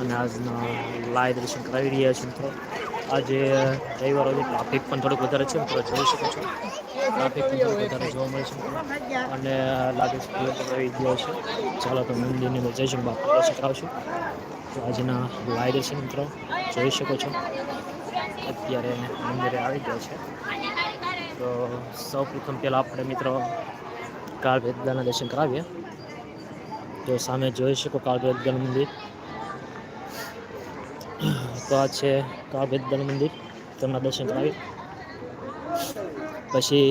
અને આજના લાઈવ દર્શન કરાવી રહ્યા છે મિત્રો. આજે રવિવાર હોય ટ્રાફિક પણ થોડુંક વધારે છે, મિત્રો. જોઈ શકો છો. ટ્રાફિક પણ થોડુંક વધારે જોવા મળે છે અને લાગે છે ગયો છે. ચાલો તો મંદિરની જઈશું, બાપા દર્શન કરાવશું તો આજના લાઈવ દર્શન મિત્રો. જોઈ શકો છો. અત્યારે મંદિરે આવી ગયા છે. તો સૌ પ્રથમ પહેલાં આપણે, મિત્રો કાળ ભેદના દર્શન કરાવીએ. તો સામે જોઈ શકો કાળ ભેદન મંદિર. તો આ છે કાળ મંદિર. તેમના દર્શન કરાવી. પછી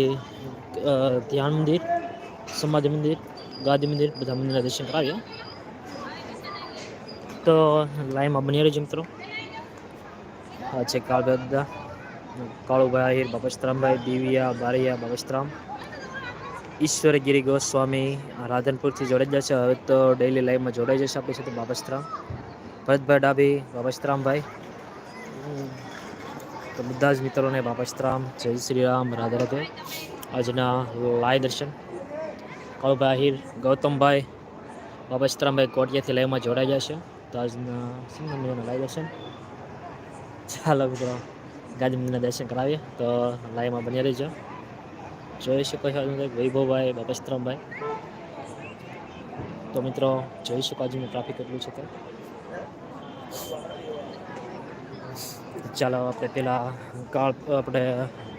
ધ્યાન મંદિર સમાધિ મંદિર ગાંધી મંદિર, બધા મંદિરના દર્શન કરાવ્યા તો લાઈનમાં બની રહેજો મિત્રો. આ છે કાળબદ્દા કાળુભાઈ આહિર બાપસ્તરામભાઈ દિવ્યા, બારૈયા બાપસ્તરામ ઈશ્વરગીરી ગોસ્વામી, રાધનપુરથી જોડાઈ જશે. હવે તો ડેઈલી લાઈવમાં જોડાઈ જશે આપણી સાથે બાપસ્તરામ ભરતભાઈ ડાબી બાપસ્તરામભાઈ. તો બધા જ મિત્રોને બાપસ્તરામ, જય શ્રી રામ, રાધે આજના લાય દર્શન. કાળુભાઈ આહિર ગૌતમભાઈ, બાપસ્તરામભાઈ કોટિયાથી લાઈવમાં જોડાઈ જશે તો આજના સિંહ લાય દર્શન? ચાલો મિત્રો ગાંધી મંદિરના દર્શન કરાવીએ. તો લાઈવમાં બની રહીજો. જોઈ શકો છો વૈભવભાઈ, બાપસ્તરામભાઈ. તો મિત્રો, જોઈ શકો આજનું ટ્રાફિક કેટલું છે તે. ચાલો આપણે પેલા કાળ આપણે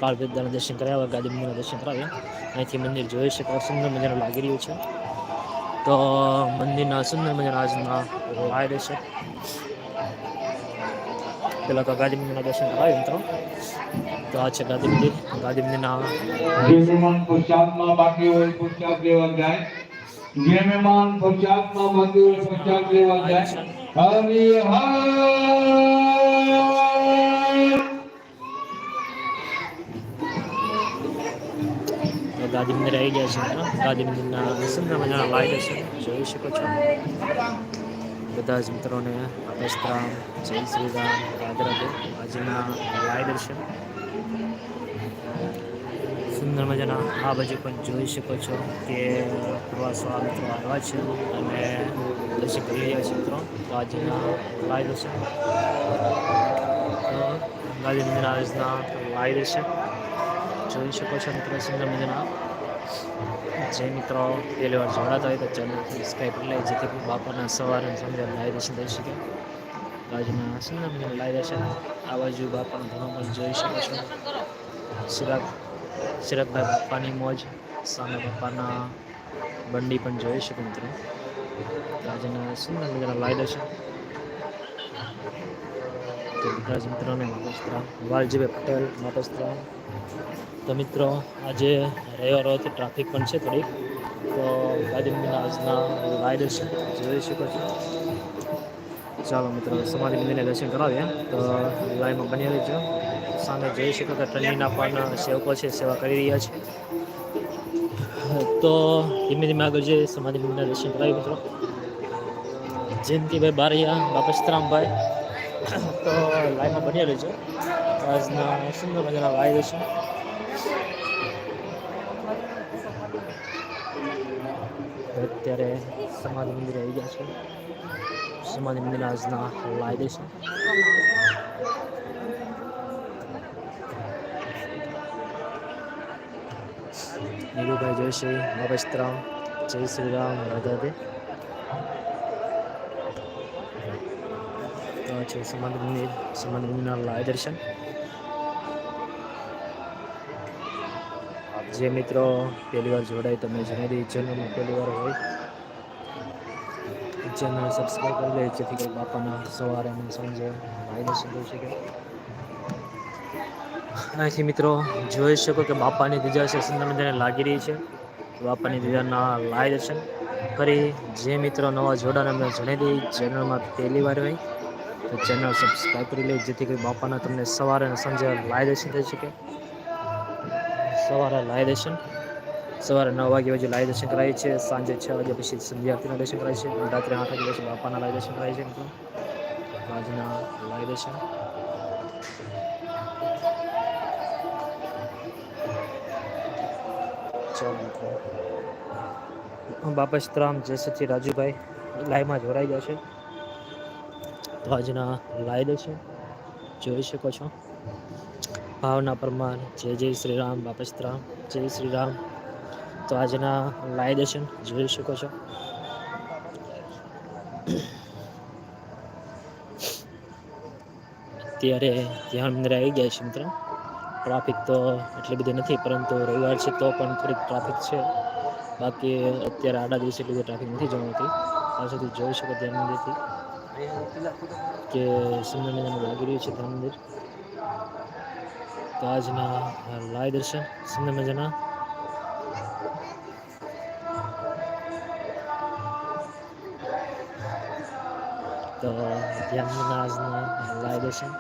કાળ વિદ્યાના દર્શન કર્યા ગાંધી મંદિરના દર્શન કરાવ્યા. અહીંથી મંદિર જોઈ શકો સુંદર મજાનું લાગી રહ્યું છે. તો મંદિરના સુંદર મજાના આજના લાય છે પેલા તો ગાંધી મંદિરના દર્શન કરાવ્યા મિત્રો. તો આ છે ગાંધી મંદિર. ગાંધી મંદિરના જે મહેમાન પુરુષાર્થમાં બાકી હોય પુરુષાર્થ લેવા જાય. જે મહેમાન પુરુષાર્થમાં બાકી હોય પુરુષાર્થ લેવા જાય. હરિ હર તો ગાંધી મંદિર આવી ગયા છે. ગાંધી મંદિરના સુંદર મજાના લાય છે. જોઈ શકો છો. બધા જ મિત્રોને અપસ્તરામ જય શ્રી રામ. રાધે રાધે આજના લાય દર્શન સુંદર મજાના આ બાજુ પણ જોઈ શકો છો કે પ્રવાસો આ મિત્રો આવ્યા છે. અને દર્શન કરી રહ્યા છે મિત્રો તો આજના લાય દર્શન ગાંધી મંદિરના આજના લાય દર્શન જોઈ શકો છો મિત્રો સુંદર મજાના જે મિત્રો પહેલી વાર જોડાતા હોય તો ચેનલ સબસ્ક્રાઈબ કરી લે જેથી કોઈ બાપાના સવારે સાંજે લાઈવ દર્શન થઈ શકે આજના સુંદર મજાના લાઈવ દર્શન આ બાજુ બાપાનું ધર્મ પણ જોઈ શકો છો સિરાગ સિરાગભાઈ બાપાની મોજ સામે બાપાના બંડી પણ જોઈ શકો મિત્રો આજના સુંદર મજાના લાઈ દર્શન તો જ મિત્રોને માપસ્ત્રા વાલજીભાઈ પટેલ માપસ્ત્રા તો મિત્રો આજે રવિવાર હોવાથી ટ્રાફિક પણ છે થોડીક. તો ગાંધી આજના લાઈ દર્શન જોઈ શકો છો. ચાલો મિત્રો, સમાધિ મંદિરને દર્શન કરાવીએ. તો લાઈવમાં બની રહેજો. સામે જોઈ શકો તો ટ્રેનિંગના પણ સેવકો છે, સેવા કરી રહ્યા છે. તો ધીમે ધીમે આગળ જઈએ, સમાધિ મંદિરના દર્શન કરાવી મિત્રો. જયંતિભાઈ બારૈયા, બાપસ્તરામભાઈ. તો લાઈવમાં બની રહેજો. આજના સુંદર મજાના વાય દર્શન. અત્યારે સમાધિ મંદિરે આવી ગયા છે. સમાધિ મંદિર આજના લાઈ દે છે નીરુભાઈ જોશી બાબસ્તરામ જય શ્રી રામ રાધે રાધે તો છે સમાધિ મંદિર સમાધિ મંદિરના લાય દર્શન. જે મિત્રો પહેલી વાર જોડાય તમે જણાવી ચેનલમાં પહેલી વાર હોય ચેનલ સબસ્ક્રાઈબ કરી લે જેથી કરી બાપાના સવારે અને સાંજે માહિતી દર્શન શકે. અહીંથી મિત્રો. જોઈ શકો કે બાપાની ધજા છે, સુંદર મજાને લાગી રહી છે. બાપાની ધજાના લાય છે ફરી જે મિત્રો નવા જોડાણ અમને જણાવી દઈ ચેનલમાં પહેલી વાર હોય, તો ચેનલ સબસ્ક્રાઈબ કરી લે, જેથી કરી બાપાના તમને સવારે અને સાંજે લાય દર્શન થઈ શકે. સવારે લાય દર્શન. સવારે નવ વાગે બાજુ લાય દર્શન કરાય છે, સાંજે છ વાગે પછી સંધ્યા આરતીના દર્શન કરાય છે રાત્રે આઠ વાગે પછી બાપાના લાય દર્શન કરાય છે, મિત્રો. આજના લાય દર્શન. ચાલો મિત્રો બાપસ્તરામ જયસચી રાજુભાઈ. લાઈવમાં જોડાઈ ગયા છે. તો આજના લાઈવ છે. જોઈ શકો છો. ભાવના પરમાર, જય જય શ્રી રામ બાપસ્તરામ જય શ્રી રામ તો આજના લાઈ દર્શન જોઈ શકો છો. અત્યારે ધ્યાન અંદર આવી ગયા છે, મિત્રો. ટ્રાફિક તો એટલી બધી નથી, પરંતુ રવિવાર છે તો પણ થોડીક ટ્રાફિક છે. બાકી અત્યારે આડા દિવસે એટલી બધી ટ્રાફિક નથી મળતી ત્યાં સુધી જોઈ શકો ધ્યાન મંદિરથી કે સુંદર મજાનું લાગી રહ્યું છે ધ્યાન મંદિર. તો આજના લાય દર્શન, સુંદર મજાના. તો ધ્યાન આજના લાય દર્શન.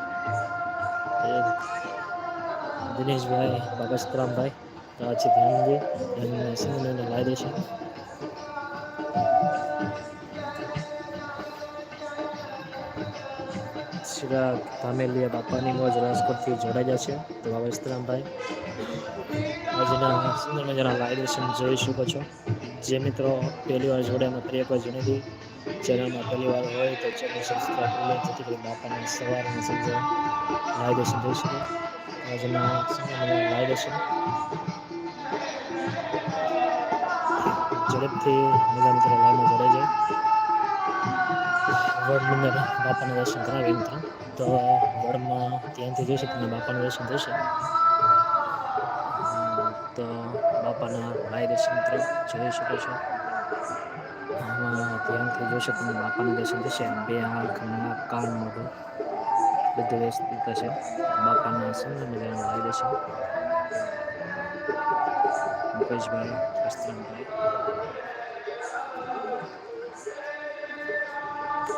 દિનેશભાઈ બાબસ્તરામભાઈ તો આ છે ધ્યાન લાવી દર્શન શ્રી ધામેલિયા બાપાની મોજ રાજકોટથી જોડાઈ જશે. તો બાબસ્તરામભાઈ આજના સુંદર મજાના લાઈવ દર્શન જોઈ શકો છો. જે મિત્રો પહેલી વાર અમે ફરી એકવાર જણાવી ચેનલમાં પહેલી વાર હોય તો ચેનલ સબસ્ક્રાઈબ કરી લે, જેથી કરી બાપાને સવારે અને લાઈવ દર્શન જોઈ શકો. મજાના લાઈવ દર્શન ઝડપથી મજા મિત્રો લાઈવમાં જોડાઈ જાય વડની બાપાનું દર્શન કરાવી થાય. તો વડમાં ત્યાંથી જોઈશે તમને બાપાનું દર્શન થશે. તો બાપાના ભાઈ દર્શન મિત્રો જોઈ શકો છો. ત્યાંથી જોશો તમે બાપાના દર્શન થશે. બે આંખ નાક કાન, મોઢું. બધું વ્યવસ્થિત થશે બાપાના સુંદર મજાના લાય દર્શન મુકેશભાઈ વસ્ત્રામભાઈ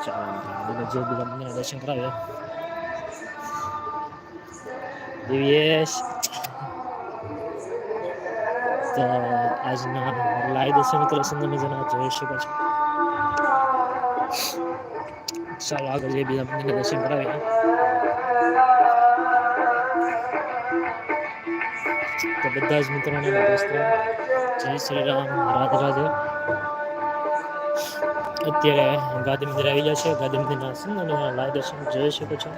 ચાલો બધા જે બીજા મંદિરના દર્શન કરાવ્યા દિવ્યેશ તો આજના લાઈવ દર્શન મિત્રો સુંદર મજાના જોઈ શકો છો ચાલો આગળ જે બીજા મંદિરના દર્શન કરાવીએ તો બધા જ મિત્રોને દોસ્તો, જય શ્રી રામ, રાધે રાધે અત્યારે ગાંધી મંદિર આવી ગયા છે ગાંધી મંદિરના સુંદર લાઈવ દર્શન જોઈ શકો છો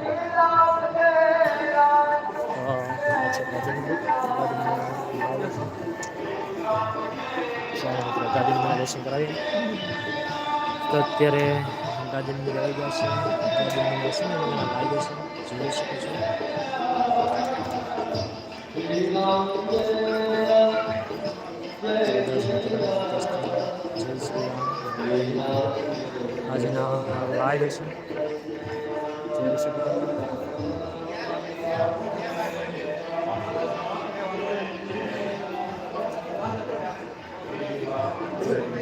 ગાંધી મંદિર મંદિરના દર્શન. કરાવીએ તો અત્યારે ગાંધી મંદિર આવી ગયા છે ગાંધી મંદિર સુંદર લાઈવ દર્શન જોઈ શકો છો બધા જ મિત્રોને દોસ્તો, જય શ્રી રામ આજના લાઈવ દર્શન જોઈ શકો છો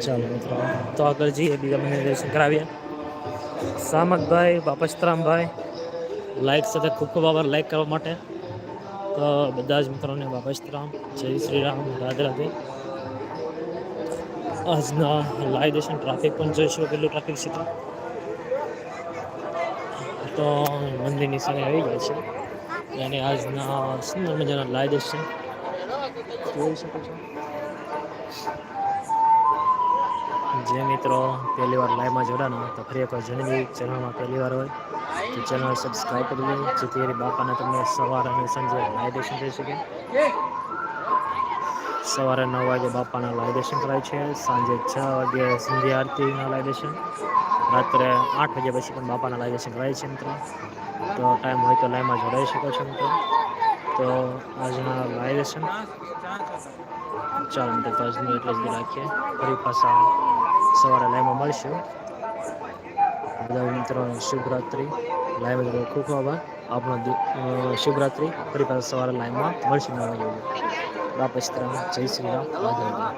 ચાલો મિત્રો તો આગળ જઈએ બીજા મને દર્શન કરાવીએ સામતભાઈ બાપસ્તરામભાઈ લાઈક સાથે ખૂબ ખૂબ આભાર લાઈક કરવા માટે. તો બધા જ મિત્રોને બાપસ્તરામ જય શ્રી રામ. રાધે રાધે. આજના લાઈવ દેશન ટ્રાફિક પણ જોઈશું કેટલું ટ્રાફિક છે તો મંદિરની સામે આવી ગયા છે. અને આજના સુંદર મજાના લાઈવ દેશન જોઈ શકો છો. જે મિત્રો પહેલી વાર લાઈવમાં જોડાના તો ફરી એકવાર જણાવી, ચેનલમાં પહેલી વાર હોય તો ચેનલ સબસ્ક્રાઈબ કરી લે, જેથી કરી બાપાને તમને સવાર અને સાંજે લાઈવ દર્શન થઈ શકે. સવારે નવ વાગે બાપાના લાઈવ દર્શન કરાય છે, સાંજે છ વાગે સંધ્યા આરતીના લાઈવ દર્શન. રાત્રે આઠ વાગ્યા પછી પણ બાપાના લાઈવ દર્શન કરાય છે મિત્રો. તો ટાઈમ હોય તો લાઈવમાં જોડાઈ શકો છો મિત્રો. તો આજના લાઈવ દર્શન. ચાલો મિત્રો, તો આજનું એટલે જ રાખીએ. ફરી પાછા સવારે લાઈવમાં મળશું. બધા મિત્રો, શુભરાત્રિ. લાઈવ મિત્રો ખૂબ ખૂબ આભાર. આપણો શુભરાત્રિ. ફરી પાછા સવારે લાઈવમાં મળશે નવા જોઈએ બાપ જય શ્રી રામ.